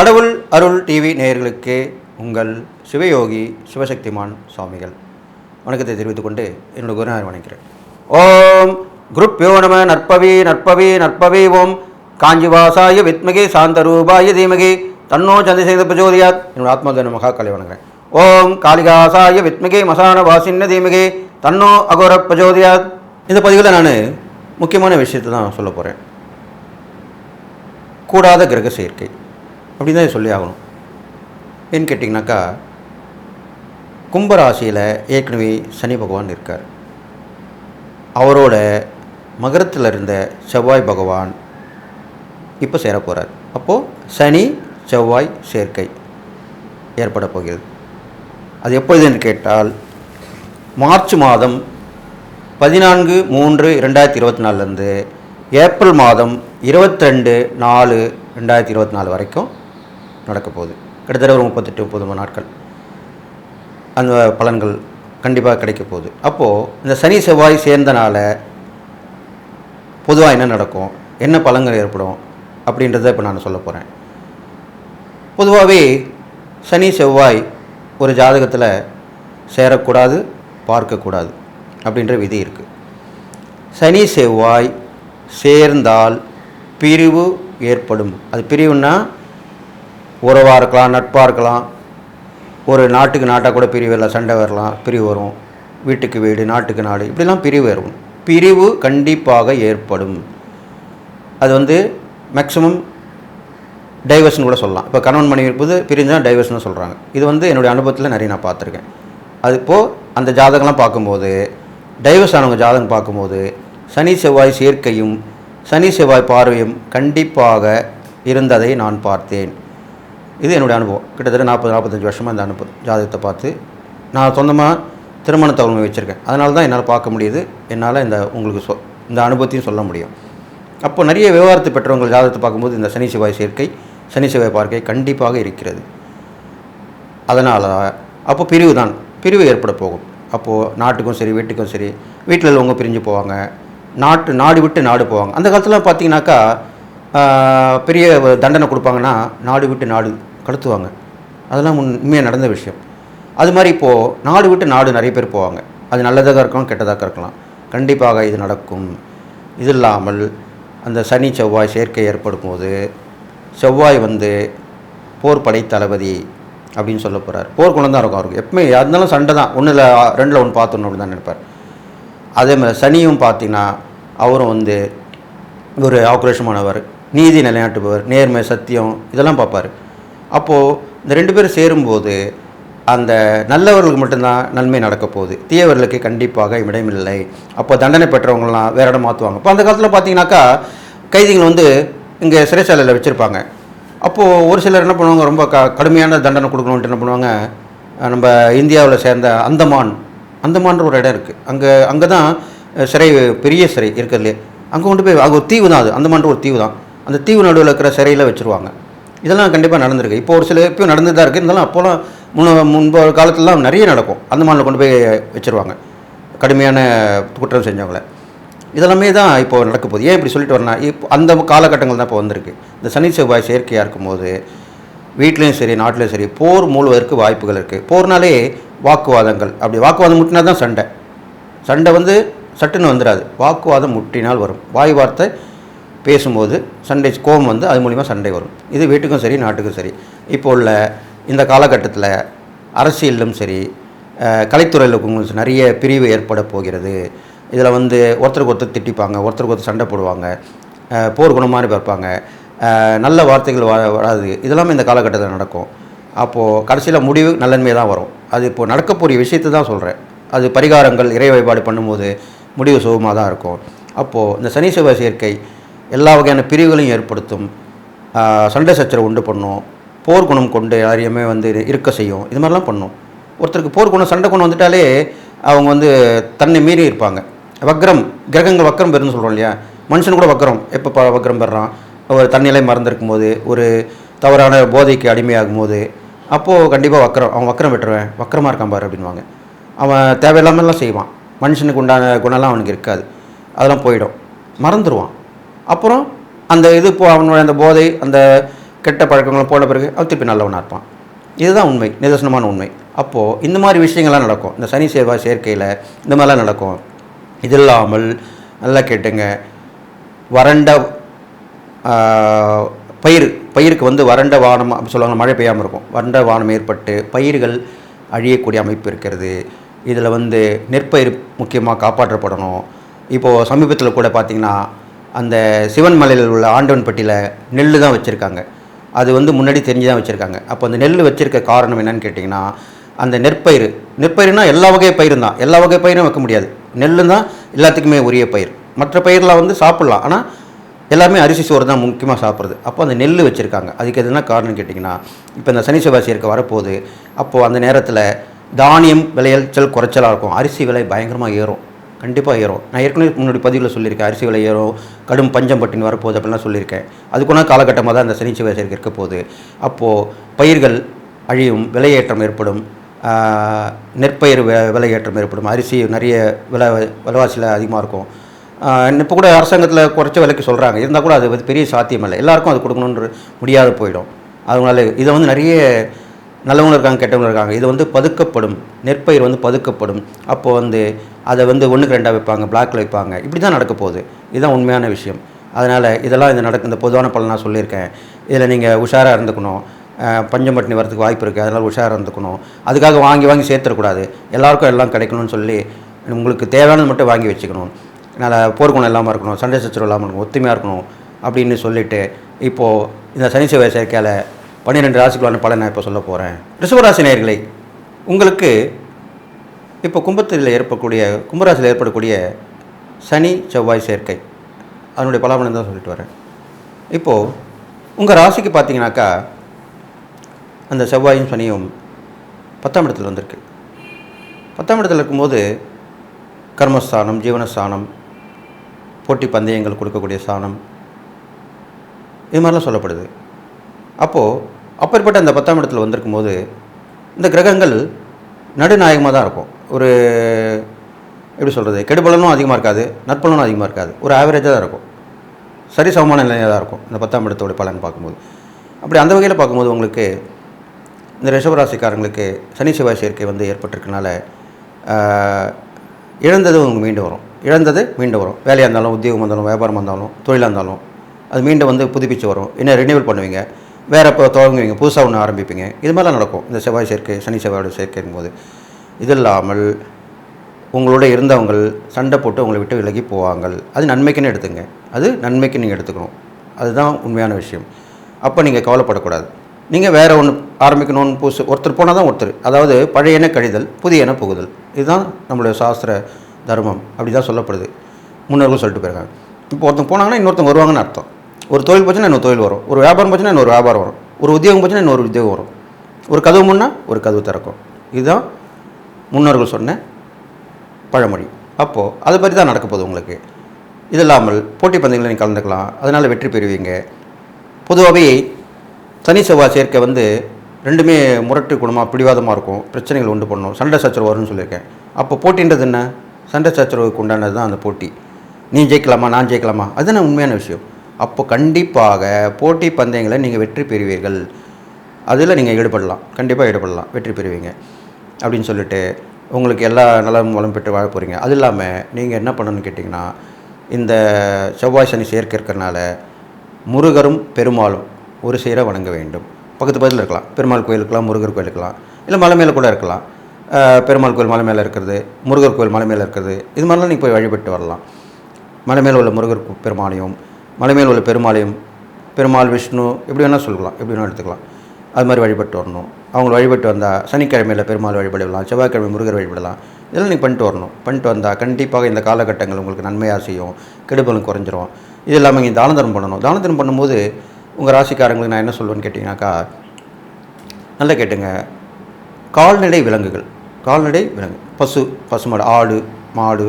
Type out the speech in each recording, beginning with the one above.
கடவுள் அருள் டிவி நேயர்களுக்கு உங்கள் சிவயோகி சிவசக்திமான் சுவாமிகள். வணக்கத்தை தெரிவித்துக் கொண்டு என்னோட குருநாதர் வணங்குகிறேன் ஓம் குருப் யோனம நற்பவி நற்பவி நற்பவி ஓம் காஞ்சிவாசாய வித்மகி சாந்தரூபாய தீமகி தன்னோ சந்திரசேகர பிரஜோதியாத் என்னோட ஆத்மதன மகாக்கலை வணங்குறேன். ஓம் காளிகாசாய வித்மகி மசான வாசின்ன தீமகி தன்னோ அகோர பிரஜோதியாத் இந்த பதிவில் நான் முக்கியமான விஷயத்தை தான் சொல்ல போகிறேன் கூடாத கிரக சேர்க்கை அப்படின்னு தான் சொல்லி ஆகணும். ஏன்னு கேட்டிங்கனாக்கா கும்பராசியில் ஏற்கனவே சனி பகவான் இருக்கார். அவரோட மகரத்தில் இருந்த செவ்வாய் பகவான் இப்போ சேரப்போகிறார் அப்போது சனி செவ்வாய் சேர்க்கை ஏற்பட போகிறது. அது எப்பொழுதுன்னு கேட்டால் மார்ச் மாதம் பதினான்கு மூன்று ரெண்டாயிரத்தி இருபத்தி நாலுலேருந்து ஏப்ரல் மாதம் இருபத்திரெண்டு நாலு ரெண்டாயிரத்தி இருபத்தி நாலு வரைக்கும் நடக்க போகுது கிட்டத்தட்ட ஒரு முப்பத்தெட்டு முப்பது நாட்கள் அந்த பலன்கள் கண்டிப்பாக கிடைக்க போகுது அப்போது இந்த சனி செவ்வாய் சேர்ந்தனால பொதுவாக என்ன நடக்கும்? என்ன பலன்கள் ஏற்படும்? அப்படின்றத இப்போ நான் சொல்ல போகிறேன் பொதுவாகவே சனி செவ்வாய் ஒரு ஜாதகத்தில் சேரக்கூடாது பார்க்கக்கூடாது அப்படின்ற விதி இருக்குது சனி செவ்வாய் சேர்ந்தால் பிரிவு ஏற்படும். அது பிரிவுன்னா உறவாக இருக்கலாம் நட்பாக இருக்கலாம். ஒரு நாட்டுக்கு நாட்டாக கூட பிரிவு வரலாம் சண்டை வரலாம் பிரிவு வரும். வீட்டுக்கு வீடு நாட்டுக்கு நாடு இப்படிலாம் பிரிவு வரும். பிரிவு கண்டிப்பாக ஏற்படும். அது வந்து மேக்ஸிமம் டைவர்ஷன் கூட சொல்லலாம். இப்போ கணவன் மனைவி இருப்பது பிரிஞ்சால் டைவர்ஷன் சொல்கிறாங்க இது வந்து என்னுடைய அனுபவத்தில் நிறைய நான் பார்த்துருக்கேன். அது இப்போது அந்த ஜாதகம்லாம் பார்க்கும்போது டைவர்ஸ் ஆனவங்க ஜாதகம் பார்க்கும்போது சனி செவ்வாய் சேர்க்கையும் சனி செவ்வாய் பார்வையும் கண்டிப்பாக இருந்ததை நான் பார்த்தேன். இது என்னுடைய அனுபவம். கிட்டத்தட்ட நாற்பது நாற்பத்தஞ்சு வருஷமாக இந்த அனுபவம் ஜாதகத்தை பார்த்து. நான் சொந்தமாக திருமண தவணை வச்சுருக்கேன். அதனால தான் என்னால் பார்க்க முடியுது. என்னால் இந்த உங்களுக்கு சொ இந்த அனுபவத்தையும் சொல்ல முடியும். அப்போ நிறைய விவகாரத்தை பெற்றவங்க ஜாதகத்தை பார்க்கும்போது இந்த சனி செவ்வாய் சேர்க்கை சனி செவ்வாய் பார்க்கை கண்டிப்பாக இருக்கிறது. அதனால் அப்போ பிரிவு தான். பிரிவு ஏற்பட போகும். அப்போது நாட்டுக்கும் சரி வீட்டுக்கும் சரி வீட்டில் உள்ளவங்க பிரிஞ்சு போவாங்க. நாட்டு நாடு விட்டு நாடு போவாங்க. அந்த காலத்தில் பார்த்தீங்கன்னாக்கா பெரிய தண்டனை கொடுப்பாங்கன்னா நாடு விட்டு நாடு கடத்துவாங்க அதெல்லாம் உண்மையாக நடந்த விஷயம். அது மாதிரி இப்போது நாடு விட்டு நாடு நிறைய பேர் போவாங்க. அது நல்லதாக இருக்கலாம் கெட்டதாக இருக்கலாம். கண்டிப்பாக இது நடக்கும். இது இல்லாமல் அந்த சனி செவ்வாய் சேர்க்கை ஏற்படும் போது செவ்வாய் வந்து போர் படை தளபதி அப்படின்னு சொல்ல போகிறார் போர் குணம் தான் இருக்கும் அவருக்கு. எப்பவுமே இருந்தாலும் சண்டை தான். ஒன்றில் ரெண்டில் ஒன்று பார்த்துணும் அப்படின்னு தான் நினைப்பார். அதே மாதிரி சனியும் பார்த்தீங்கன்னா அவரும் வந்து ஒரு ஆக்ரோஷமானவர் நீதி நிலைநாட்டுபவர் நேர்மை சத்தியம் இதெல்லாம் பார்ப்பார். அப்போது இந்த ரெண்டு பேரும் சேரும்போது அந்த நல்லவர்களுக்கு மட்டும்தான் நன்மை நடக்க போகுது. தீயவர்களுக்கு கண்டிப்பாக இடமில்லை. அப்போ தண்டனை பெற்றவங்களாம் வேற இடம் மாற்றுவாங்க இப்போ அந்த காலத்தில் பார்த்தீங்கன்னாக்கா கைதிகள் வந்து இங்கே சிறைச்சாலையில் வச்சுருப்பாங்க. அப்போது ஒரு சிலர் என்ன பண்ணுவாங்க? ரொம்ப க கடுமையான தண்டனை கொடுக்கணுன்ட்டு என்ன பண்ணுவாங்க? நம்ம இந்தியாவில் சேர்ந்த அந்தமான் அந்தமான்ற ஒரு இடம் இருக்குது அங்கே அங்கே தான் சிறை பெரிய சிறை இருக்கிறதுலே. அங்கே கொண்டு போய் அங்கே ஒரு தீவு தான் அது. அந்தமான்ற ஒரு தீவு தான் அந்த தீவு நடுவில் இருக்கிற சிறையில் வச்சுருவாங்க. இதெல்லாம் கண்டிப்பாக நடந்திருக்கு. இப்போ ஒரு சில இப்போ நடந்து தான் இருக்குது இருந்தாலும் அப்போலாம் முன்ன முன்பு காலத்துலலாம் நிறைய நடக்கும். அந்த மாநில கொண்டு போய் வச்சுருவாங்க. கடுமையான குற்றம் செஞ்சவங்கள. இதெல்லாமே தான் இப்போ நடக்க போகுது. ஏன் இப்படி சொல்லிட்டு வரேன்னா இப்போ அந்த காலகட்டங்கள் தான் இப்போ வந்திருக்கு. இந்த சனி செவ்வாய் செயற்கையாக இருக்கும்போது வீட்லேயும் சரி நாட்டிலையும் சரி போர் மூழ்வதற்கு வாய்ப்புகள் இருக்குது போர்னாலே வாக்குவாதங்கள். அப்படி வாக்குவாதம் முட்டினா தான் சண்டை. சண்டை வந்து சட்டுன்னு வந்துடாது வாக்குவாதம் முட்டினால் வரும். வாய் வார்த்தை பேசும்போது சண்டை கோபம் வந்து அது மூலிமா சண்டை வரும். இது வீட்டுக்கும் சரி நாட்டுக்கும் சரி. இப்போ உள்ள இந்த காலகட்டத்தில் அரசியலிலும் சரி கலைத்துறையில் நிறைய பிரிவு ஏற்பட போகிறது. இதில் வந்து ஒருத்தருக்கு ஒருத்தர் திட்டிப்பாங்க ஒருத்தருக்கு ஒருத்தர் சண்டை போடுவாங்க போர் குணமாக பார்ப்பாங்க. நல்ல வார்த்தைகள் வ வராது. இதெல்லாமே இந்த காலகட்டத்தில் நடக்கும். அப்போது கடைசியில் முடிவு நல்லன்மை தான் வரும். அது இப்போது நடக்கக்கூடிய விஷயத்தை தான் சொல்கிறேன் அது பரிகாரங்கள் இறை வழிபாடு பண்ணும்போது முடிவு சுகமாக தான் இருக்கும். அப்போது இந்த சனி செவ்வாய் சேர்க்கை எல்லா வகையான பிரிவுகளையும் ஏற்படுத்தும். சண்டை சச்சரவு உண்டு பண்ணும். போர் குணம் கொண்டு யாரையுமே வந்து இருக்க செய்யும். இது மாதிரிலாம் பண்ணும். ஒருத்தருக்கு போர் குணம் சண்டை குணம் வந்துட்டாலே அவங்க வந்து தன்னை மீறி இருப்பாங்க. வக்ரம் கிரகங்கள் வக்ரம் பெறுன்னு சொல்கிறோம் இல்லையா? மனுஷன் கூட வக்ரம். எப்போ ப வக்ரம் பெறான்? ஒரு தன்னிலை மறந்துருக்கும் போது ஒரு தவறான போதைக்கு அடிமையாகும் போது அப்போது கண்டிப்பாக வக்ரம் அவன் வக்ரம் விட்டுருவேன் வக்ரமாக இருக்கான் பாரு அப்படின்வாங்க அவன் தேவையில்லாமலாம் செய்வான். மனுஷனுக்கு உண்டான குணம்லாம் அவனுக்கு இருக்காது. அதெல்லாம் போயிடும். மறந்துடுவான் அப்புறம் அந்த இது இப்போ அவனுடைய அந்த போதை அந்த கெட்ட பழக்கங்கள் போன பிறகு அவன் திருப்பி நல்லவனாக இருப்பான். இதுதான் உண்மை நிதர்சனமான உண்மை. அப்போது இந்த மாதிரி விஷயங்கள்லாம் நடக்கும். இந்த சனி செவ்வாய் சேர்க்கையில் இந்த மாதிரிலாம் நடக்கும். இது இல்லாமல் நல்லா கேட்டுங்க. வறண்ட பயிர் பயிருக்கு வந்து வறண்ட வானம் அப்படி சொல்லுவாங்க மழை பெய்யாமல் இருக்கும். வறண்ட வானம் ஏற்பட்டு பயிர்கள் அழியக்கூடிய அமைப்பு இருக்கிறது. இதில் வந்து நெற்பயிர் முக்கியமாக காப்பாற்றப்படணும். இப்போது சமீபத்தில் கூட பார்த்திங்கன்னா அந்த சிவன் மலையில் உள்ள ஆண்டவன்பட்டியில் நெல் தான் வச்சுருக்காங்க. அது வந்து முன்னாடி தெரிஞ்சு தான் வச்சுருக்காங்க. அப்போ அந்த நெல் வச்சுருக்க காரணம் என்னன்னு கேட்டிங்கன்னா அந்த நெற்பயிர் நெற்பயிர்னா எல்லா வகை பயிரும் தான் எல்லா வகை பயிரும் வைக்க முடியாது. நெல்லு தான் எல்லாத்துக்குமே உரிய பயிர். மற்ற பயிரெலாம் வந்து சாப்பிட்லாம். ஆனால் எல்லாருமே அரிசி சோறு தான் முக்கியமாக சாப்பிட்றது. அப்போ அந்த நெல் வச்சுருக்காங்க. அதுக்கு எதுனா காரணம் கேட்டிங்கன்னா இப்போ இந்த சனி செவ்வாசியருக்கு வரப்போகுது. அப்போது அந்த நேரத்தில் தானியம் விளைச்சல் குறைச்சலாக இருக்கும். அரிசி விலை பயங்கரமாக ஏறும். கண்டிப்பாக ஏறும். நான் ஏற்கனவே முன்னாடி பதிவில் சொல்லியிருக்கேன் அரிசி விலை ஏறும் கடும் பஞ்சம் பட்டினி வரப்போகுது அப்படின்லாம் சொல்லியிருக்கேன். அதுக்குன்னா காலகட்டமாக தான் அந்த சனி செவ்வாய் இருக்க போகுது. அப்போது பயிர்கள் அழியும் விலையேற்றம் ஏற்படும். நெற்பயிர் விலையேற்றம் ஏற்படும். அரிசி நிறைய விலை விலைவாசியில் அதிகமாக இருக்கும். இப்போ கூட அரசாங்கத்தில் குறைச்ச விலைக்கு சொல்கிறாங்க இருந்தால் கூட அது வந்து பெரிய சாத்தியம் இல்லை எல்லாருக்கும் அது கொடுக்கணுன்ற முடியாது போயிடும். அதனால இதை வந்து நிறைய நல்லவங்களும் இருக்காங்க கெட்டவங்களும் இருக்காங்க. இது வந்து பதுக்கப்படும். நெற்பயிர் வந்து பதுக்கப்படும். அப்போது வந்து அதை வந்து ஒன்றுக்கு ரெண்டாக வைப்பாங்க பிளாக்கில் வைப்பாங்க. இப்படி தான் நடக்க போகுது. இதுதான் உண்மையான விஷயம். அதனால் இதெல்லாம் இந்த நடக்கு இந்த பொதுவான பலன் நான் சொல்லியிருக்கேன். இதில் நீங்கள் உஷாராக இருந்துக்கணும். பஞ்சம் பட்டினி வரதுக்கு வாய்ப்பு இருக்குது அதனால் உஷாராக இருந்துக்கணும். அதுக்காக வாங்கி வாங்கி சேர்த்துடக்கூடாது எல்லாருக்கும் எல்லாம் கிடைக்கணும்னு சொல்லி உங்களுக்கு தேவையானது மட்டும் வாங்கி வச்சுக்கணும். நல்ல போர்க்குணம் இல்லாமல் இருக்கணும் சண்டை சச்சரவு இல்லாமல் இருக்கணும் ஒத்துமையாக இருக்கணும் அப்படின்னு சொல்லிவிட்டு இப்போது இந்த சனி செவ்வாய் சேர்க்கையில் பன்னிரெண்டு ராசிக்குள்ளான பலன் நான் இப்போ சொல்ல போகிறேன் ரிஷபராசி நேயர்களே உங்களுக்கு இப்போ கும்பத்தில் ஏற்படக்கூடிய கும்பராசியில் ஏற்படக்கூடிய சனி செவ்வாய் சேர்க்கை. அதனுடைய பலாபலம் தான் சொல்லிட்டு வரேன். இப்போது உங்கள் ராசிக்கு பார்த்தீங்கன்னாக்கா அந்த செவ்வாயும் சனியும் பத்தாம் இடத்துல வந்திருக்கு. பத்தாம் இடத்துல இருக்கும்போது கர்மஸ்தானம் ஜீவனஸ்தானம் போட்டி பந்தயங்கள் கொடுக்கக்கூடிய ஸ்தானம் இது மாதிரிலாம் சொல்லப்படுது. அப்போது அப்பேற்பட்ட அந்த பத்தாம் இடத்துல வந்திருக்கும் போது இந்த கிரகங்கள் நடுநாயகமாக தான் இருக்கும். ஒரு எப்படி சொல்கிறது கெடுபலனும் அதிகமாக இருக்காது நற்பலனும் அதிகமாக இருக்காது. ஒரு ஆவரேஜாக தான் இருக்கும். சரி சமமான நிலையாக தான் இருக்கும் இந்த பத்தாம் இடத்தோடைய பலன் பார்க்கும்போது. அப்படி அந்த வகையில் பார்க்கும்போது உங்களுக்கு இந்த ரிஷபராசிக்காரங்களுக்கு சனி செவ்வாய் சேர்க்கை வந்து ஏற்பட்டிருக்கனால இழந்தது உங்களுக்கு மீண்டு வரும். இழந்தது மீண்டு வரும். வேலையாக இருந்தாலும் உத்தியோகம் இருந்தாலும் வியாபாரம் இருந்தாலும் தொழிலாக இருந்தாலும் அது மீண்டும் வந்து புதுப்பிச்சு வரும். இன்னும் ரினியூவல் பண்ணுவீங்க? வேறு இப்போ துவங்குவீங்க புதுசாக ஒன்று ஆரம்பிப்பீங்க. இது மாதிரிலாம் நடக்கும். இந்த செவ்வாய் சேர்க்கை சனி செவ்வாயோட சேர்க்கைங்கும் போது இது இல்லாமல் உங்களோட இருந்தவங்கள் சண்டை போட்டு உங்களை விட்டு விலகி போவாங்க அது நன்மைக்குன்னு எடுத்துங்க. அது நன்மைக்கு நீங்கள் எடுத்துக்கணும். அதுதான் உண்மையான விஷயம். அப்போ நீங்கள் கவலைப்படக்கூடாது. நீங்கள் வேறு ஒன்று ஆரம்பிக்கணும்னு புதுசு ஒருத்தர் போனால் தான் ஒருத்தர். அதாவது பழையன கழிதல் புதியன புகுதல். இதுதான் நம்மளுடைய சாஸ்திர தர்மம். அப்படி தான் சொல்லப்படுது. முன்னோர்கள் சொல்லிட்டு போயிருக்காங்க. இப்போ ஒருத்தங்க போனாங்கன்னா இன்னொருத்தங்க வருவாங்கன்னு அர்த்தம். ஒரு தொழில் போச்சுன்னா இன்னொரு தொழில் வரும். ஒரு வியாபாரம் போச்சுன்னா இன்னொரு வியாபாரம் வரும். ஒரு உத்தியோகம் போச்சுன்னா இன்னொரு உத்தியோகம் வரும். ஒரு கதவு முன்னா ஒரு கதவு திறக்கும். இதுதான் முன்னோர்கள் சொன்ன பழமொழி. அப்போது அதை பற்றி தான் நடக்க போகுது உங்களுக்கு. இது இல்லாமல் போட்டி பந்தயங்களில் நீங்கள் கலந்துக்கலாம். அதனால் வெற்றி பெறுவீங்க. பொதுவாகவே சனி செவ்வாய் சேர்க்கை வந்து ரெண்டுமே முரட்டு குணமாக பிடிவாதமாக இருக்கும். பிரச்சனைகள் உண்டு பண்ணும். சண்டை சச்சரவு வரும்னு சொல்லியிருக்கேன். அப்போ போட்டின்றது என்ன? சண்டை சச்சரவுக்கு உண்டானது தான் அந்த போட்டி. நீ ஜெயிக்கலாமா நான் ஜெயிக்கலாமா? அதுதான் உண்மையான விஷயம். அப்போ கண்டிப்பாக போட்டி பந்தயங்களை நீங்கள் வெற்றி பெறுவீர்கள். அதில் நீங்கள் ஈடுபடலாம். கண்டிப்பாக ஈடுபடலாம். வெற்றி பெறுவீங்க. அப்படின்னு சொல்லிட்டு உங்களுக்கு எல்லா நலமும் வளம் பெற்று வாழ போகிறீங்க அது இல்லாமல் நீங்கள் என்ன பண்ணணும்னு கேட்டிங்கன்னா இந்த செவ்வாய் சனி சேர்க்கை இருக்கிறனால முருகரும் பெருமாளும் ஒரு சேர வணங்க வேண்டும். பக்கத்து பக்கத்தில் இருக்கலாம். பெருமாள் கோயிலுக்கெல்லாம் முருகர் கோயிலுக்கெல்லாம் இல்லை மலை மேலே கூட இருக்கலாம். பெருமாள் கோயில் மலை மேலே இருக்கிறது முருகர் கோயில் மலை மேலே இருக்கிறது இது மாதிரிலாம் நீங்கள் போய் வழிபட்டு வரலாம். மலை மேலே உள்ள முருகர் பெருமாளையும் மலைமேல் மலை உள்ள பெருமாளையும் பெருமாள் விஷ்ணு எப்படி வேணால் சொல்லலாம் எப்படி வேணால் எடுத்துக்கலாம். அது மாதிரி வழிபட்டு வரணும். அவங்கள வழிபட்டு வந்தால் சனிக்கிழமையில் பெருமாள் வழிபடலாம் செவ்வாய்க்கிழமை முருகர் வழிபடலாம். இதெல்லாம் நீங்கள் பண்ணிட்டு வரணும். பண்ணிட்டு வந்தால் கண்டிப்பாக இந்த காலகட்டங்கள் உங்களுக்கு நன்மையாக செய்யும் கெடுபலும் குறைஞ்சிரும். இது இல்லாமல் நீங்கள் தானதனம் பண்ணணும். தானதரம் பண்ணும்போது உங்கள் ராசிக்காரங்களுக்கு நான் என்ன சொல்லுவேன்னு கேட்டிங்கனாக்கா நல்லா கேட்டுங்க. கால்நடை விலங்குகள் கால்நடை விலங்கு பசு பசுமாடு ஆடு மாடு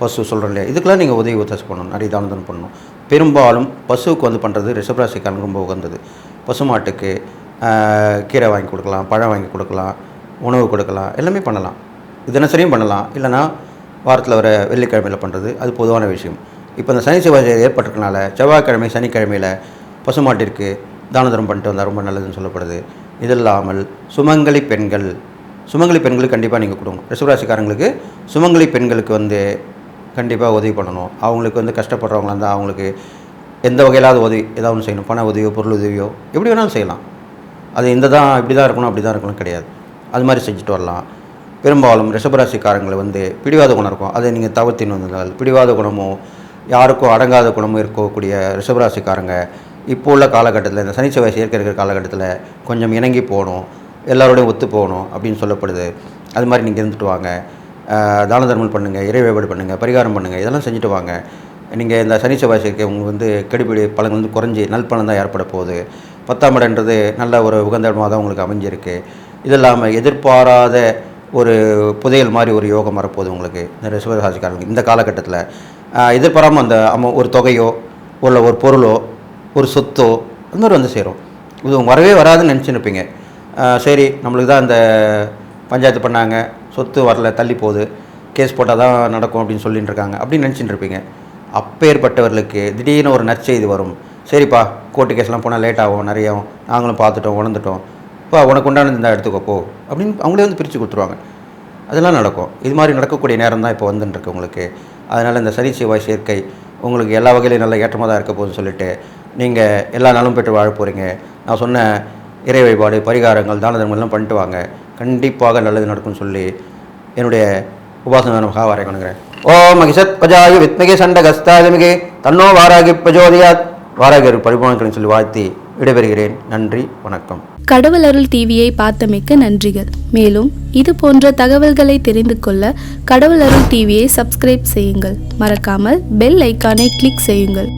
பசு சொல்கிறேன் இல்லையா? இதுக்கெல்லாம் நீங்கள் உதவி உதவி பண்ணணும். நிறைய தானதனம் பண்ணணும். பெரும்பாலும் பசுவுக்கு வந்து பண்ணுறது ரிஷபராசிக்காரன் ரொம்ப உகந்தது. பசுமாட்டுக்கு மாட்டுக்கு கீரை வாங்கி கொடுக்கலாம் பழம் வாங்கி கொடுக்கலாம் உணவு கொடுக்கலாம் எல்லாமே பண்ணலாம். இது தினசரியும் பண்ணலாம். இல்லைன்னா வாரத்தில் வர வெள்ளிக்கிழமையில் பண்ணுறது அது பொதுவான விஷயம். இப்போ இந்த சனி செவ்வாய் ஏற்பட்டிருக்கனால செவ்வாய்க்கிழமை சனிக்கிழமையில் பசுமாட்டிற்கு தான பண்ணிட்டு வந்தால் ரொம்ப நல்லதுன்னு சொல்லப்படுது. இது இல்லாமல் சுமங்கலி பெண்கள் சுமங்கலி பெண்களுக்கு கண்டிப்பாக நீங்கள் கொடுங்க. ரிஷபராசிக்காரங்களுக்கு சுமங்கலி பெண்களுக்கு வந்து கண்டிப்பாக உதவி பண்ணணும். அவங்களுக்கு வந்து கஷ்டப்படுறவங்களா இருந்தால் அவங்களுக்கு எந்த வகையிலாவது உதவி ஏதாவது ஒன்று செய்யணும். பண உதவியோ பொருள் உதவியோ எப்படி வேணாலும் செய்யலாம். அது இந்த தான் இப்படி தான் இருக்கணும் அப்படி தான் இருக்கணும் கிடையாது. அது மாதிரி செஞ்சுட்டு வரலாம். பெரும்பாலும் ரிஷபராசிக்காரங்களை வந்து பிடிவாத குணம் இருக்கும். அதை நீங்கள் தவிர்த்தின்னு வந்தால் பிடிவாத குணமோ யாருக்கும் அடங்காத குணமும் இருக்கக்கூடிய ரிஷபராசிக்காரங்க இப்போ உள்ள காலகட்டத்தில் இந்த சனிச்செவ்வாய் சேர்க்கை இருக்கிற காலகட்டத்தில் கொஞ்சம் இணங்கி போகணும். எல்லாரோடையும் ஒத்து போகணும் அப்படின்னு சொல்லப்படுது. அது மாதிரி நீங்கள் இருந்துட்டு வாங்க. தான தர்மம் பண்ணுங்கள் இறை வழிபாடு பண்ணுங்கள் பரிகாரம் பண்ணுங்கள் இதெல்லாம் செஞ்சுட்டு வாங்க. நீங்கள் இந்த சனி செவ்வாய் சேர்க்கை உங்களுக்கு வந்து கெடுபிடி பலன் வந்து குறைஞ்சி நல்பலன் தான் ஏற்பட போகுது. பத்தாம் இடன்றது நல்ல ஒரு உகந்த இடமாக தான் உங்களுக்கு அமைஞ்சிருக்கு. இது இல்லாமல் எதிர்பாராத ஒரு புதையல் மாதிரி ஒரு யோகம் வரப்போகுது உங்களுக்கு. இந்த ரிஷபராசிக்காரங்களுக்கு இந்த காலகட்டத்தில். எதிர்பாராமல் அந்த அமௌ ஒரு தொகையோ இல்லை ஒரு பொருளோ ஒரு சொத்தோ அந்த மாதிரி வந்து சேரும். இது வரவே வராதுன்னு நினச்சிருப்பீங்க சரி நம்மளுக்கு தான் இந்த பஞ்சாயத்து பண்ணாங்க. சொத்து வரல தள்ளி போகுது. கேஸ் போட்டால் தான் நடக்கும் அப்படின்னு சொல்லிட்டு இருக்காங்க அப்படின்னு நினச்சிட்டு இருப்பீங்க அப்பேற்பட்டவர்களுக்கு திடீர்னு ஒரு நற்செய்தி வரும். சரிப்பா கோர்ட்டு கேஸ்லாம் போனால் லேட் ஆகும் நிறையாவும். நாங்களும் பார்த்துட்டோம் உணர்ந்துட்டோம். பா உனக்கு உண்டானது இந்த எடுத்துக்கோ போ. அப்படின்னு அவங்களே வந்து பிரித்து கொடுத்துருவாங்க. அதெல்லாம் நடக்கும். இது மாதிரி நடக்கக்கூடிய நேரம் தான் இப்போ வந்துட்டுருக்கு உங்களுக்கு. அதனால் இந்த சனி செவ்வாய் சேர்க்கை உங்களுக்கு எல்லா வகையிலையும் நல்ல ஏற்றமாக தான் இருக்க போகுதுன்னு சொல்லிட்டு நீங்கள் எல்லா நாளும் பெற்று வாழ போகிறீங்க நான் சொன்ன இறை வழிபாடு பரிகாரங்கள் தான தர்மங்கள்லாம் பண்ணிட்டு வாங்க. கண்டிப்பாக நல்லது நடக்கும்னு சொல்லி என்னுடைய உபாசன மகா ஓ ஓம் மகிஷத் பஜாயு வித்மகே சண்டகஸ்தாதமிகே தன்னோ வாராகி பிரஜோதியாத். வாராகி பரிமாணங்களையும் சொல்லி வாழ்த்தி விடைபெறுகிறேன். நன்றி வணக்கம். கடவுள் அருள் டிவியை பார்த்தமைக்க நன்றிகள். மேலும் இது போன்ற தகவல்களை தெரிந்து கொள்ள கடவுள் அருள் டிவியை சப்ஸ்கிரைப் செய்யுங்கள். மறக்காமல் பெல் ஐக்கானை கிளிக் செய்யுங்கள்.